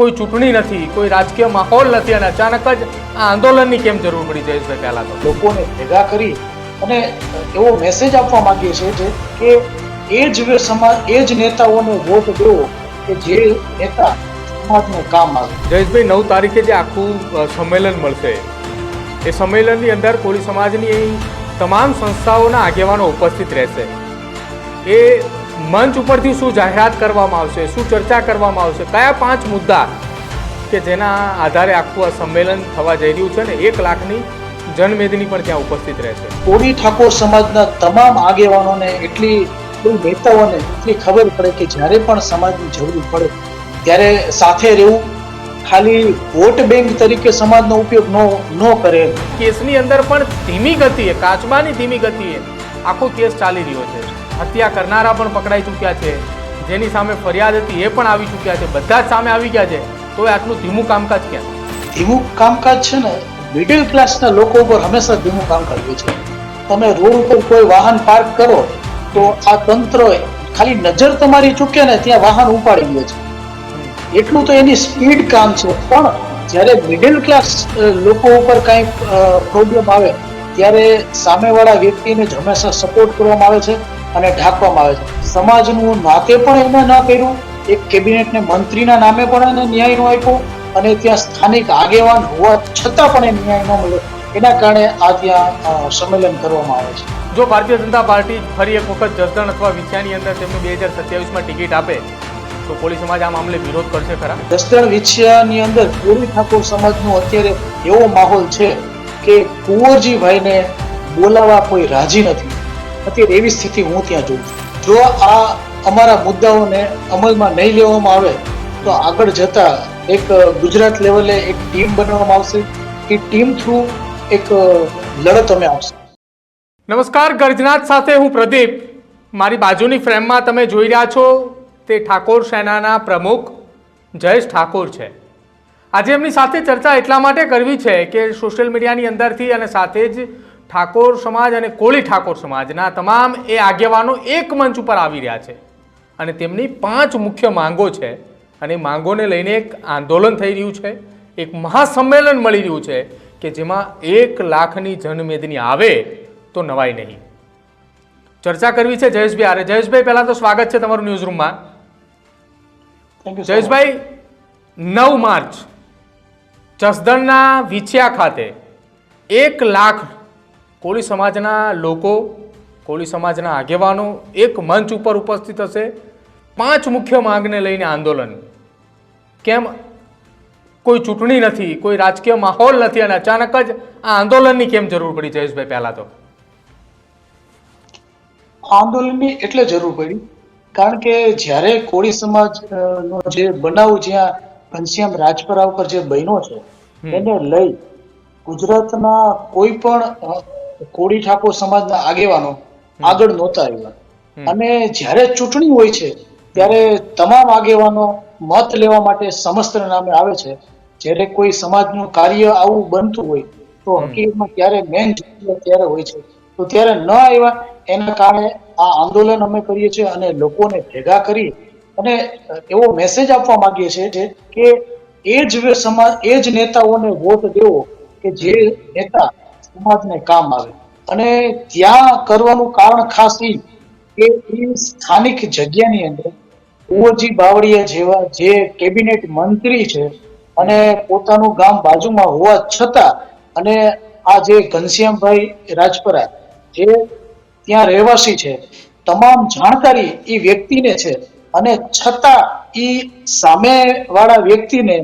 કોઈ ચૂંટણી નથી કોઈ રાજકીય માહોલ નથી અને અચાનક જ આ આંદોલનની કેમ જરૂર પડી જયેશભાઈ પહેલા તો? લોકોને ભેગા કરી અને એવો મેસેજ આપવા માંગીએ છીએ કે એ જ સમાજ એ જ નેતાઓને વોટ દેવો કે જે નેતા સમાજનું કામ આવે. જયેશભાઈ નવ તારીખે જે આખું સંમેલન મળશે. એ સંમેલનની અંદર કોળી સમાજની તમામ સંસ્થાઓના આગેવાનો ઉપસ્થિત રહેશે. એ મંચ ઉપરથી શું જાહેરાત કરવામાં આવશે શું ચર્ચા કરવામાં આવશે કયા પાંચ મુદ્દા કે જેના આધારે આખું આ સંમેલન થવા જઈ રહ્યું છે ને એક લાખની જનમેદની પણ ત્યાં ઉપસ્થિત રહેશે કોળી ઠાકોર સમાજના તમામ આગેવાનોને એટલી નેતાઓને એટલી ખબર પડે કે જ્યારે પણ સમાજની જરૂર પડે ત્યારે સાથે રહેવું ખાલી વોટ બેંક તરીકે સમાજનો ઉપયોગ ન ન કરે. કેસની અંદર પણ ધીમી ગતિએ કાચબાની ધીમી ગતિએ આખો કેસ ચાલી રહ્યો છે. હત્યા કરનારા પણ પકડાઈ ચૂક્યા છે. જેની સામે ફરિયાદ હતી એ પણ આવી ચૂક્યા છે. બધા જ સામે આવી ગયા છે. તો આટલું ધીમું કામકાજ ક્યાં ધીમું કામકાજ છે ને મિડલ ક્લાસના લોકો ઉપર હંમેશા ધીમું કામકાજ હોય છે. તમે રોડ ઉપર કોઈ વાહન પાર્ક કરો, તો આ તંત્ર ખાલી નજર તમારી ચૂકે ને ત્યાં વાહન ઉપાડી લે છે. એટલું તો એની સ્પીડ કામ છે. પણ જ્યારે મિડલ ક્લાસ લોકો ઉપર કાંઈ પ્રોબ્લેમ આવે, ત્યારે સામેવાળા વ્યક્તિને જ હંમેશા સપોર્ટ કરવામાં આવે છે. અને ઢાંકવામાં આવે છે. સમાજનું નાતે પણ એને ન કર્યું એક કેબિનેટને મંત્રીના નામે પણ એને ન્યાય ન આપ્યો. અને ત્યાં સ્થાનિક આગેવાન હોવા છતાં પણ એ ન્યાય ન મળ્યો. એના કારણે આ ત્યાં સંમેલન કરવામાં આવે છે. જો ભારતીય જનતા પાર્ટી ફરી એક વખત જસદણ અથવા વિછિયાની અંદર તેમને બે હજાર સત્યાવીસમાં ટિકિટ આપે તો કોળી સમાજ આ મામલે વિરોધ કરશે ખરા? જસદણ વિછિયાની અંદર કોળી ઠાકોર સમાજનો અત્યારે એવો માહોલ છે કે કુંવરજીભાઈને બોલાવવા કોઈ રાજી નથી. અત્યારે એવી સ્થિતિ હું ત્યાં જોઉં છું. જો આ અમારા મુદ્દાઓને અમલમાં નહીં લેવામાં આવે, તો આગળ જતા એક ગુજરાત લેવલે એક ટીમ બનાવવામાં આવશે. એ ટીમ થ્રુ એક લડત અમે આવશે. નમસ્કાર, ગર્જનાથ સાથે હું પ્રદીપ. મારી બાજુની ફ્રેમમાં તમે જોઈ રહ્યા છો તે ઠાકોર સેનાના પ્રમુખ જયેશ ઠાકોર છે. આજે એમની સાથે ચર્ચા એટલા માટે કરવી છે કે સોશિયલ મીડિયાની અંદરથી અને સાથે જ ઠાકોર સમાજ અને કોળી ઠાકોર સમાજના તમામ એ આગેવાનો એક મંચ ઉપર આવી રહ્યા છે. અને તેમની પાંચ મુખ્ય માંગો છે અને માંગોને લઈને એક આંદોલન થઈ રહ્યું છે એક મહાસંમેલન મળી રહ્યું છે કે જેમાં એક લાખની જનમેદની આવે તો નવાય નહીં. ચર્ચા કરવી છે જયેશભાઈ આરે જયેશભાઈ પહેલાં તો સ્વાગત છે તમારું ન્યૂઝ રૂમમાં જયેશભાઈ નવ માર્ચ જસદણના વિછિયા ખાતે એક લાખ કોળી સમાજના લોકો કોળી સમાજના આગેવાનો એક મંચ ઉપર ઉપસ્થિત હશે. પાંચ મુખ્ય માંગને લઈને આંદોલન. કેમ? કોઈ ચૂંટણી નથી કોઈ રાજકીય માહોલ નથી અને અચાનક જ આ આંદોલનની કેમ જરૂર પડી જયેશભાઈ પહેલા તો? આંદોલનની એટલે જરૂર પડી કારણ કે જ્યારે કોળી સમાજ નો જે બનાવ જ્યાં ઘનશ્યામ રાજપરા ઉપર જે બન્યો છે. એને લઈ ગુજરાતના કોઈ પણ કોળી ઠાકોર સમાજના આગેવાનો આગળ નહોતા આવ્યા. અને જ્યારે ચૂંટણી હોય છે ત્યારે તમામ આગેવાનો મત લેવા માટે સમસ્તના નામે આવે છે. જ્યારે કોઈ સમાજનું કાર્ય આવું બનતું હોય તો હકીકતમાં ત્યારે મેન ત્યારે હોય છે. તો ત્યારે ન આવ્યા એના કારણે આ આંદોલન અમે કરીએ છીએ અને લોકોને ભેગા કરી અને એવો મેસેજ આપવા માંગીએ છીએ કે એ જ સમાજ એ જ નેતાઓને વોટ દેવો કે જે નેતા સમાજને કામ આવે. અને ત્યાં કરવાનું કારણ ખાસ એ કે એ સ્થાનિક જગ્યાની અંદર કુંવરજી બાવળિયા જેવા જે કેબિનેટ મંત્રી છે અને પોતાનું ગામ બાજુમાં હોવા છતાં અને આ જે ઘનશ્યામભાઈ રાજપરા જે ત્યાં રહેવાસી છે, તમામ જાણકારી એ વ્યક્તિને છે અને છતાં એ સામે વાળા વ્યક્તિને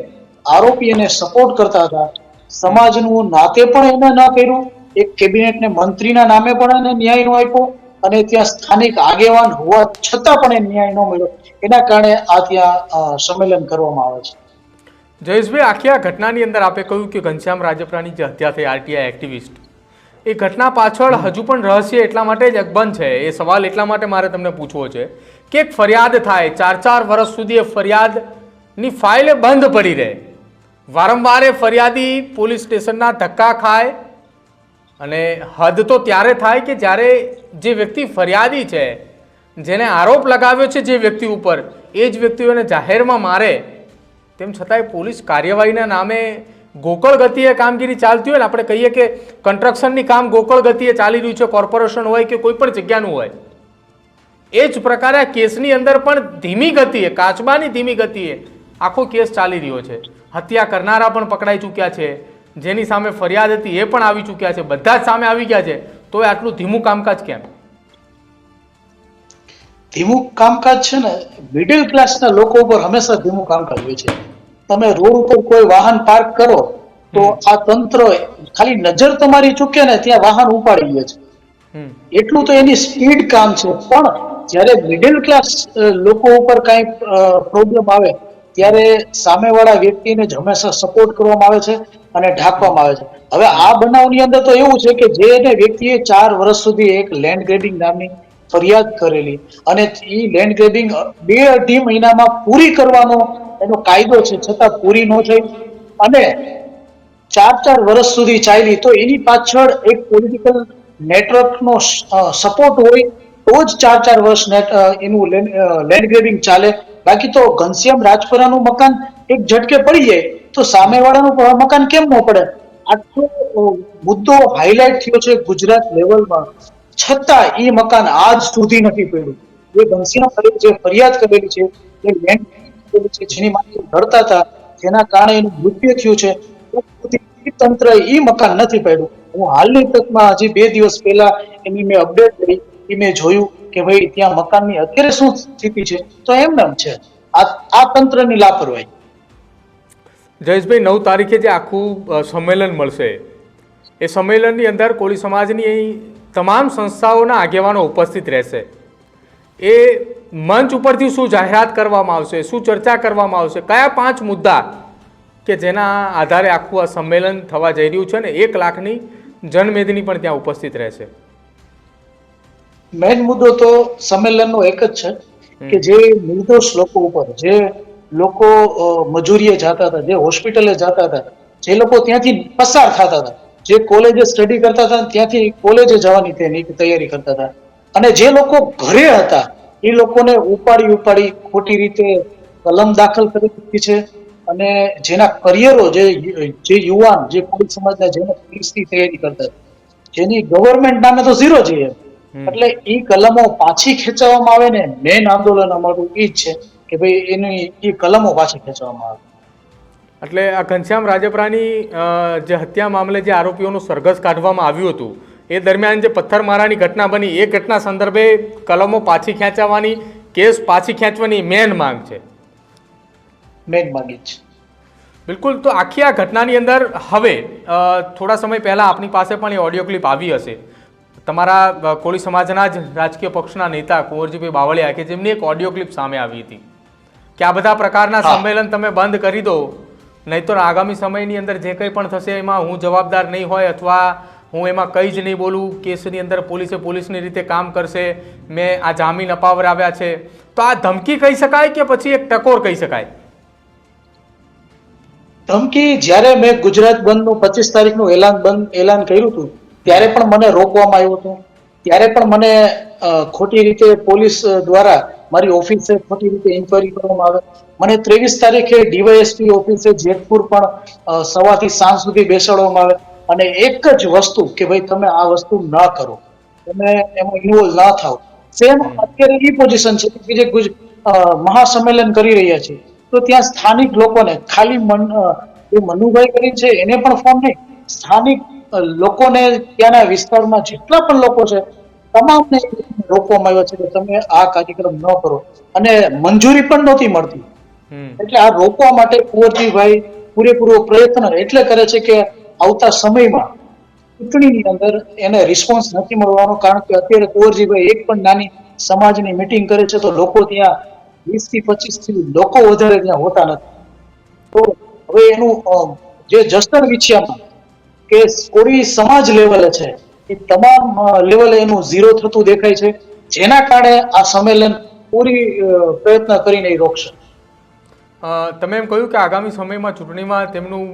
આરોપી એને સપોર્ટ કરતા હતા સમાજનું નાતે પણ એને ન કર્યું એક કેબિનેટને મંત્રીના નામે પણ એને ન્યાય ન આપ્યો અને ત્યાં સ્થાનિક આગેવાન હોવા છતાં પણ એ ન્યાય ન મળ્યો. એના કારણે આ ત્યાં સંમેલન કરવામાં આવે છે. જયેશભાઈ આખી આ ઘટનાની અંદર આપે કહ્યું કે ઘનશ્યામ રાજપરાની જે હત્યા થઈ આરટીઆઈ એક્ટિવિસ્ટ. એ ઘટના પાછળ હજુ પણ રહસ્ય એટલા માટે જ અકબંધ છે એ સવાલ એટલા માટે મારે તમને પૂછવો છે કે એક ફરિયાદ થાય ચાર ચાર વર્ષ સુધી એ ફરિયાદની ફાઇલ બંધ પડી રહે. વારંવાર એ ફરિયાદી પોલીસ સ્ટેશનના ધક્કા ખાય અને હદ તો ત્યારે થાય કે જ્યારે જે વ્યક્તિ ફરિયાદી છે, જેને આરોપ લગાવ્યો છે જે વ્યક્તિ ઉપર, એ જ વ્યક્તિઓને જાહેરમાં મારે, તેમ છતાંય પોલીસ કાર્યવાહીના નામે ગોકળ ગતિએ કામગીરી ચાલતી હોય ને, આપણે કહીએ કે કન્સ્ટ્રક્શનની કામ ગોકળ ગતિએ ચાલી રહ્યું છે, કોર્પોરેશન હોય કે કોઈ પણ જગ્યાનું હોય, એ જ પ્રકારે આ કેસની અંદર પણ ધીમી ગતિએ, કાચબાની ધીમી ગતિએ આખો કેસ ચાલી રહ્યો છે. હત્યા કરનારા પણ પકડાઈ ચૂક્યા છે. જેની સામે ફરિયાદ હતી એ પણ આવી ચૂક્યા છે. બધા જ સામે આવી ગયા છે. તોય આટલું ધીમું કામકાજ કેમ? ધીમું કામકાજ છે ને મિડિલ ક્લાસના લોકો ઉપર હંમેશા ધીમું કામકાજ હોય છે. તમે રોડ ઉપર કોઈ વાહન પાર્ક કરો તો આ તંત્ર ખાલી નજર તમારી ચૂકે ને ત્યાં વાહન ઉપાડી લે છે. એટલું તો એની સ્પીડ કામ છે. પણ જ્યારે મિડિલ ક્લાસ લોકો ઉપર કાંઈ પ્રોબ્લેમ આવે ત્યારે સામેવાળા વ્યક્તિને જ હંમેશા સપોર્ટ કરવામાં આવે છે અને ઢાંકવામાં આવે છે. હવે આ બનાવની અંદર તો એવું છે કે જે એને વ્યક્તિએ ચાર વર્ષ સુધી એક લેન્ડ ગ્રેડિંગ નામની ફરિયાદ કરેલી અને એ લેન્ડ ગ્રેડિંગ બે અઢી મહિનામાં પૂરી કરવાનો એનો કાયદો છે, છતાં પૂરી ન થઈ અને ચાર ચાર વર્ષ સુધી ચાલી તો એની પાછળ એક પોલિટિકલ નેટવર્કનો સપોર્ટ હોય તો જ ચાર ચાર વર્ષ એનું લેન્ડ ગ્રેડિંગ ચાલે બાકી તો ઘનશ્યામ રાજપરાનું મકાન એક ઝટકે પડી જાય, તો સામેવાળાનું મકાન કેમ ન પડે? આટલો મુદ્દો હાઇલાઇટ થયો છે ગુજરાત લેવલમાં છતાં એ મકાન આજ સુધી નથી પડ્યું. જે ઘનશ્યામ જે ફરિયાદ કરેલી છે જે લેન્ડ છે, જેની માટે લડતા હતા, જેના કારણે એનું મૃત્યુ થયું છે. તંત્ર એ મકાન નથી પડ્યું. હું હાલની તકમાં હજી બે દિવસ પહેલા એની મેં અપડેટ કરી એ મેં જોયું. કે ભાઈ ત્યાં મકાનની અત્યારે શું સ્થિતિ છે? તો એમ એમ છે. આ તંત્રની લાપરવાહી. જયેશભાઈ, નવ તારીખે જે આખું સંમેલન મળશે, એ સંમેલનની અંદર કોળી સમાજની તમામ સંસ્થાઓના આગેવાનો ઉપસ્થિત રહેશે. એ મંચ ઉપરથી શું જાહેરાત કરવામાં આવશે, શું ચર્ચા કરવામાં આવશે, કયા પાંચ મુદ્દા કે જેના આધારે આખું આ સંમેલન થવા જઈ રહ્યું છે ને, એક લાખની જનમેદની પણ ત્યાં ઉપસ્થિત રહેશે. મેઇન મુદ્દો તો સંમેલનનો એક જ છે કે જે નિર્દોષ લોકો ઉપર જે લોકો મજૂરીએ જતા હતા જે હોસ્પિટલે જતા હતા જે લોકો ત્યાંથી પસાર થતા હતા જે કોલેજે સ્ટડી કરતા હતા ત્યાંથી કોલેજે જવાની તેની તૈયારી કરતા હતા. અને જે લોકો ઘરે હતા એ લોકોને ઉપાડી ઉપાડી ખોટી રીતે કલમ દાખલ કરી દીધી છે. અને જેના કરિયરો જે જે યુવાન જે કોળી સમાજના જેને પોલીસની તૈયારી કરતા હતા જેની ગવર્મેન્ટ નામે તો ઝીરો જોઈએ. એટલે એ કલમો પાછી ખેંચવામાં આવે ને મેન આંદોલન અમારું એ જ છે કે ભાઈ એની એ કલમો પાછી ખેંચવામાં આવે. એટલે આ ઘનશ્યામ રાજપરાની જે હત્યા મામલે જે આરોપીઓનું સરઘસ કાઢવામાં આવ્યું હતું એ દરમિયાન જે પથ્થરમારાની ઘટના બની એ ઘટના સંદર્ભે કલમો પાછી ખેંચાવાની કેસ પાછી ખેંચવાની મેન માંગ છે. મેન માંગ છે. બિલકુલ તો આખી આ ઘટનાની અંદર હવે થોડા સમય પહેલાં આપની પાસે પણ એ ઓડિયો ક્લિપ આવી હશે. તમારા કોળી સમાજના જ રાજકીય પક્ષના નેતા કુંવરજીભાઈ બાવળિયા કે જેમની એક ઓડિયો ક્લિપ સામે આવી હતી. કે આ બધા પ્રકારના સંમેલન તમે બંધ કરી દો નહીં તો આગામી સમયની અંદર જે કંઈ પણ થશે એમાં હું જવાબદાર નહીં હોય અથવા હું એમાં કંઈ જ નહીં બોલું કેસની અંદર પોલીસે પોલીસની રીતે કામ કરશે મેં આ જામીન અપાવરાવ્યા છે. તો આ ધમકી કહી શકાય કે પછી એક ટકોર કહી શકાય? ધમકી જ્યારે મેં ગુજરાત બંધનું પચીસ તારીખનું એલાન બંધ એલાન કર્યું હતું ત્યારે પણ મને રોકવામાં આવ્યું હતું. ત્યારે પણ મને ખોટી રીતે પોલીસ દ્વારા મારી ઓફિસે ખોટી રીતે ઇન્કવાયરી કરવામાં આવે. મને ત્રેવીસ તારીખે ડીવાયએસપી ઓફિસે જેતપુર પણ સવારથી સાંજ સુધી બેસાડવામાં આવે. અને એક જ વસ્તુ કે ભાઈ તમે આ વસ્તુ ન કરો. તમે એમાં ઇન્વોલ્વ ના થાવ. સેમ અત્યારે એ પોઝિશન છે કે જે ગુજ- મહાસંમેલન કરી રહ્યા છે. તો ત્યાં સ્થાનિક લોકોને ખાલી મન જે મનુભાઈ કરી છે એને પણ ફોન નહીં. સ્થાનિક લોકોને ત્યાંના વિસ્તારમાં જેટલા પણ લોકો છે તમામને રોકવામાં આવ્યા છે કે તમે આ કાર્યક્રમ ન કરો. અને મંજૂરી પણ નહોતી મળતી. એટલે આ રોકવા માટે કુંવરજીભાઈ પૂરેપૂરો પ્રયત્ન એટલે કરે છે કે આવતા સમયમાં ચૂંટણીની અંદર એને રિસ્પોન્સ નથી મળવાનો કારણ કે અત્યારે કુંવરજીભાઈ એક પણ નાની સમાજની મિટિંગ કરે છે તો લોકો ત્યાં વીસથી પચીસથી લોકો વધારે ત્યાં હોતા નથી. તો હવે એનું જે જસ્ટર વિછિયામાં કે કોળી સમાજ લેવલે છે. એ તમામ લેવલે એનું ઝીરો થતું દેખાય છે. જેના કારણે આ સંમેલન પૂરી પ્રયત્ન કરીને રોકશે. તમે એમ કહ્યું કે આગામી સમયમાં ચૂંટણીમાં તેમનું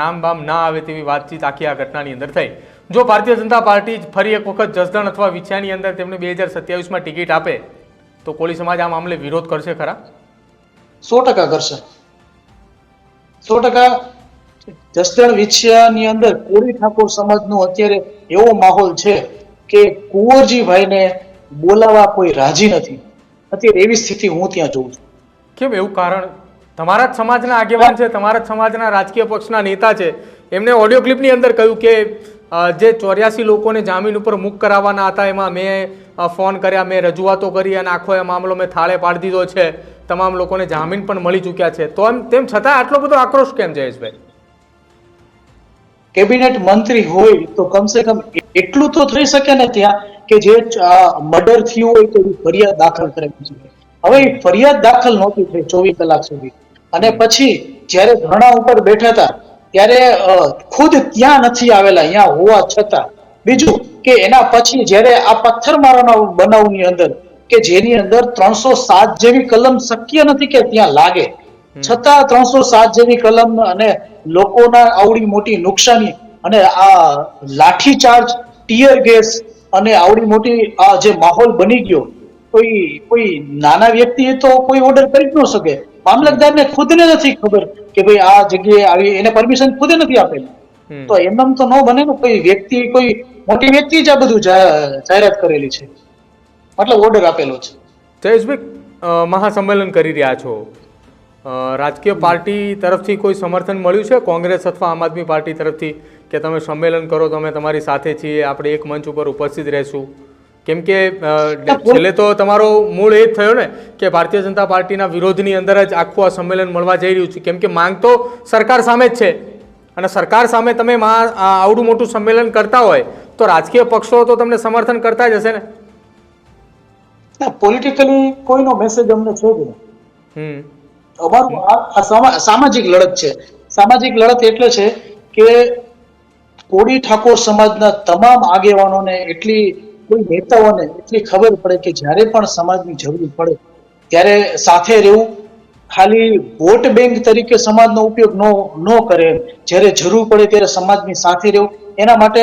નામ બામ ના આવે તેવી વાતચીત આખી આ ઘટનાની અંદર થઈ. જો ભારતીય જનતા પાર્ટી ફરી એક વખત જસદણ અથવા વિછાની અંદર તેમને બે હજાર સત્યાવીસમાં ટિકિટ આપે તો કોળી સમાજ આ મામલે વિરોધ કરશે ખરા? સો ટકા કરશે. સો ટકા જસદણ વિછિયાની અંદર કોળી ઠાકોર સમાજનો અત્યારે એવો માહોલ છે કે કુંવરજીભાઈને બોલાવવા કોઈ રાજી નથી. અત્યારે એવી સ્થિતિ હું ત્યાં જોઉં છું. કેમ એવું કારણ? તમારા જ સમાજના આગેવાન છે, તમારા જ સમાજના રાજકીય પક્ષના નેતા છે. એમને ઓડિયો ક્લિપની અંદર કહ્યું કે જે ચોર્યાસી લોકોને જામીન ઉપર મુક્ત કરાવવાના હતા, એમાં મેં ફોન કર્યા, મેં રજૂઆતો કરી અને આખો એ મામલો મેં થાળે પાડી દીધો છે. તમામ લોકોને જામીન પણ મળી ચૂક્યા છે. તો એમ, તેમ છતાં આટલો બધો આક્રોશ કેમ, જયેશભાઈ? કેબિનેટ મંત્રી હોય તો કમસે કમ એટલું તો થઈ શકે ને ત્યાં કે જે મર્ડર થયું હોય તો ફરિયાદ દાખલ કરવી જોઈએ હવે ફરિયાદ દાખલ નહોતી થઈ ચોવીસ કલાક સુધી. અને પછી જ્યારે ધરણા ઉપર બેઠા હતા, ત્યારે ખુદ ત્યાં નથી આવેલા, અહીંયા હોવા છતાં. બીજું કે એના પછી જ્યારે આ પથ્થરમારાના બનાવની અંદર કે જેની અંદર ત્રણસો સાત જેવી કલમ શક્ય નથી કે ત્યાં લાગે છતાં ત્રણસો સાત જેવી કલમ અને લોકોના આવડી મોટી નુકસાની અને આ લાઠીચાર્જ ટીયર ગેસ અને આવડી મોટી આ જે માહોલ બની ગયો કોઈ કોઈ નાના વ્યક્તિએ તો કોઈ ઓર્ડર કરી જ ન શકે. મામલતદારને ખુદને નથી ખબર કે ભાઈ આ જગ્યાએ આવી એને પરમિશન ખુદે નથી આપેલી. તો એમનેમ તો ન બને ને કોઈ વ્યક્તિ કોઈ મોટી વ્યક્તિ જ આ બધું જાહેરાત કરેલી છે. મતલબ ઓર્ડર આપેલો છે. જયેશભાઈ મહાસંમેલન કરી રહ્યા છો. રાજકીય પાર્ટી તરફથી કોઈ સમર્થન મળ્યું છે? કોંગ્રેસ અથવા આમ આદમી પાર્ટી તરફથી? કે તમે સંમેલન કરો તમે તમારી સાથે છીએ આપણે એક મંચ ઉપર ઉપસ્થિત રહેશું? કેમ કે છેલ્લે તો તમારો મૂળ એ જ થયો ને કે ભારતીય જનતા પાર્ટીના વિરોધની અંદર જ આખું આ સંમેલન મળવા જઈ રહ્યું છે. કેમ કે માંગ તો સરકાર સામે જ છે. અને સરકાર સામે તમે આવડું મોટું સંમેલન કરતા હોય તો રાજકીય પક્ષો તો તમને સમર્થન કરતા જ હશે ને? પોલિટિકલી કોઈનો મેસેજ અમને છે જ નહીં. અમારું આ સામાજિક લડત છે. સામાજિક લડત એટલે છે કે કોળી ઠાકોર સમાજના તમામ આગેવાનોને એટલી, કોઈ નેતાઓને એટલી ખબર પડે કે જ્યારે પણ સમાજની જરૂર પડે, ત્યારે સાથે રહેવું, ખાલી વોટ બેંક તરીકે સમાજનો ઉપયોગ ન ન કરે. જ્યારે જરૂર પડે ત્યારે સમાજની સાથે રહેવું. એના માટે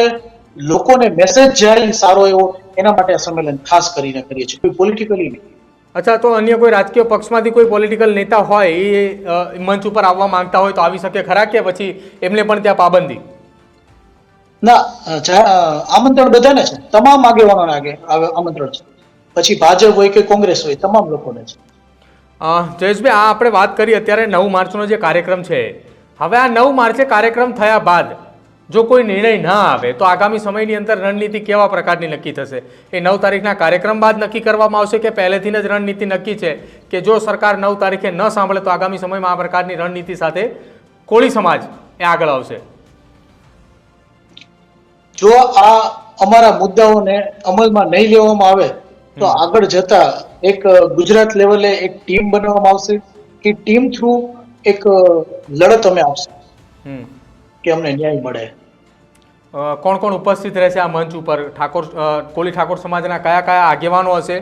લોકોને મેસેજ જાય સારો એવો, એના માટે આ સંમેલન ખાસ કરીને કરીએ છીએ. કોઈ પોલિટિકલી નહીં. અચ્છા તો અન્ય કોઈ રાજકીય પક્ષમાંથી કોઈ પોલિટિકલ નેતા હોય એ મંચ ઉપર આવવા માંગતા હોય તો આવી શકે ખરા કે પછી એમને પણ ત્યાં પાબંદી? ના આમંત્રણ બધાને છે. તમામ આગેવાનોને આગે આમંત્રણ છે. પછી ભાજપ હોય કે કોંગ્રેસ હોય તમામ લોકોને છે. જયેશભાઈ આ આપણે વાત કરી અત્યારે નવ માર્ચનો જે કાર્યક્રમ છે. હવે આ નવ માર્ચે કાર્યક્રમ થયા બાદ જો કોઈ નિર્ણય ના આવે તો આગામી સમયની અંદર રણનીતિ કેવા પ્રકારની નક્કી થશે? એ નવ તારીખના કાર્યક્રમ બાદ નક્કી કરવામાં આવશે કે પહેલેથી જ રણનીતિ નક્કી છે? કે જો સરકાર નવ તારીખે ન સાંભળે તો આગામી સમયમાં આ પ્રકારની રણનીતિ સાથે કોળી સમાજ એ આગળ આવશે? જો આ અમારા મુદ્દાઓને અમલમાં નહીં લેવામાં આવે તો આગળ જતા એક ગુજરાત લેવલે એક ટીમ બનાવવામાં આવશે કે ટીમ થ્રુ એક લડત અમે આવશે કે અમને ન્યાય મળે? કોણ કોણ ઉપસ્થિત રહેશે આ મંચ ઉપર? ઠાકોર કોલી ઠાકોર સમાજના કયા કયા આગેવાનો હશે?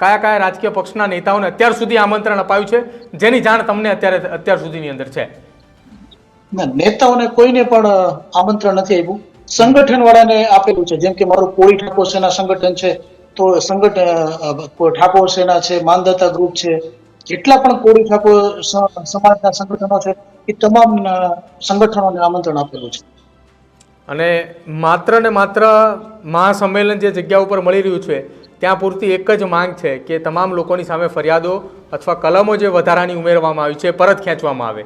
કયા કયા રાજકીય પક્ષના નેતાઓને અત્યાર સુધી આમંત્રણ અપાયું છે? જેની જાણ તમને અત્યારે અત્યાર સુધીની અંદર છે. ના નેતાઓને કોઈને પણ આમંત્રણ નથી આપ્યું. સંગઠન વાળાને આપેલું છે. જેમ કે મારું કોળી ઠાકોર સેના સંગઠન છે તો સંગઠન ઠાકોર સેના છે માનદાતા ગ્રુપ છે જેટલા પણ કોળી ઠાકોર સમાજના સંગઠનો છે એ તમામ સંગઠનોને આમંત્રણ આપેલું છે. અને માત્ર ને માત્ર મહાસંમેલન જે જગ્યા ઉપર મળી રહ્યું છે ત્યાં પૂરતી એક જ માંગ છે કે તમામ લોકોની સામે ફરિયાદો અથવા કલમો જે વધારાની ઉમેરવામાં આવી છે પરત ખેંચવામાં આવે.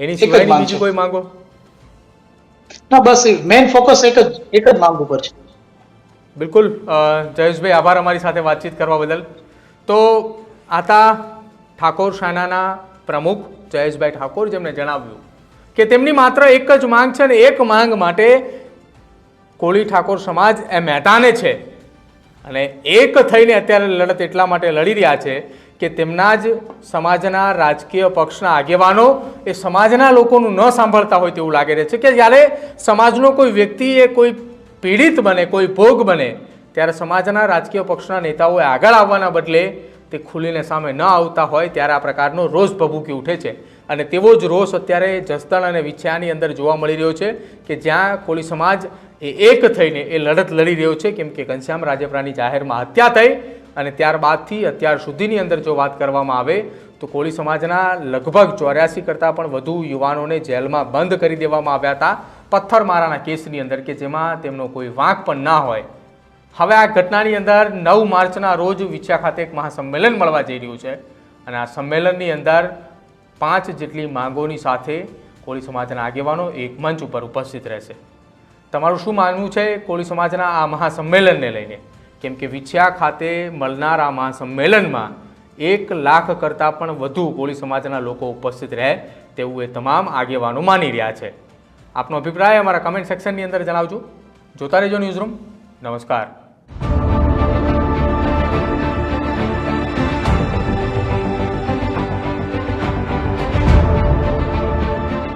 એની સિવાયની બીજી કોઈ માંગો? ના બસ મેઇન ફોકસ એક જ એક જ માંગ ઉપર છે. બિલકુલ. જયેશભાઈ આભાર અમારી સાથે વાતચીત કરવા બદલ. તો આતા ઠાકોર સેનાના પ્રમુખ જયેશભાઈ ઠાકોર જેમણે જણાવ્યું કે તેમની માત્ર એક જ માંગ છે ને એક માંગ માટે કોળી ઠાકોર સમાજ એ મેદાને છે. અને એક થઈને અત્યારે લડત એટલા માટે લડી રહ્યા છે કે તેમના જ સમાજના રાજકીય પક્ષના આગેવાનો એ સમાજના લોકોનું ન સાંભળતા હોય તેવું લાગે રહે છે. કે જ્યારે સમાજનો કોઈ વ્યક્તિ એ કોઈ પીડિત બને, કોઈ ભોગ બને ત્યારે સમાજના રાજકીય પક્ષના નેતાઓએ આગળ આવવાના બદલે તે ખુલીને સામે ન આવતા હોય ત્યારે આ પ્રકારનો રોષ ભભૂકી ઉઠે છે. અને તેવો જ રોષ અત્યારે જસદણ અને વિછ્યાની અંદર જોવા મળી રહ્યો છે કે જ્યાં કોળી સમાજ એ એક થઈને એ લડત લડી રહ્યો છે. કેમ કે ઘનશ્યામ રાજપરાની જાહેરમાં હત્યા થઈ અને ત્યારબાદથી અત્યાર સુધીની અંદર જો વાત કરવામાં આવે તો કોળી સમાજના લગભગ ચોર્યાસી કરતાં પણ વધુ યુવાનોને જેલમાં બંધ કરી દેવામાં આવ્યા હતા. પથ્થરમારાના કેસની અંદર કે જેમાં તેમનો કોઈ વાંક પણ ના હોય. હવે આ ઘટનાની અંદર નવ માર્ચના રોજ વિછ્યા ખાતે એક મહાસંમેલન મળવા જઈ રહ્યું છે. અને આ સંમેલનની અંદર પાંચ જેટલી માંગોની સાથે કોળી સમાજના આગેવાનો એક મંચ ઉપર ઉપસ્થિત રહેશે. તમારું શું માનવું છે કોળી સમાજના આ મહાસંમેલનને લઈને? કેમ કે વિછ્યા ખાતે મળનાર આ મહાસંમેલનમાં એક લાખ કરતાં પણ વધુ કોળી સમાજના લોકો ઉપસ્થિત રહે તેવું એ તમામ આગેવાનો માની રહ્યા છે. આપનો અભિપ્રાય અમારા કમેન્ટ સેક્શનની અંદર જણાવજો. જોતા રહેજો ન્યૂઝરૂમ નમસ્કાર.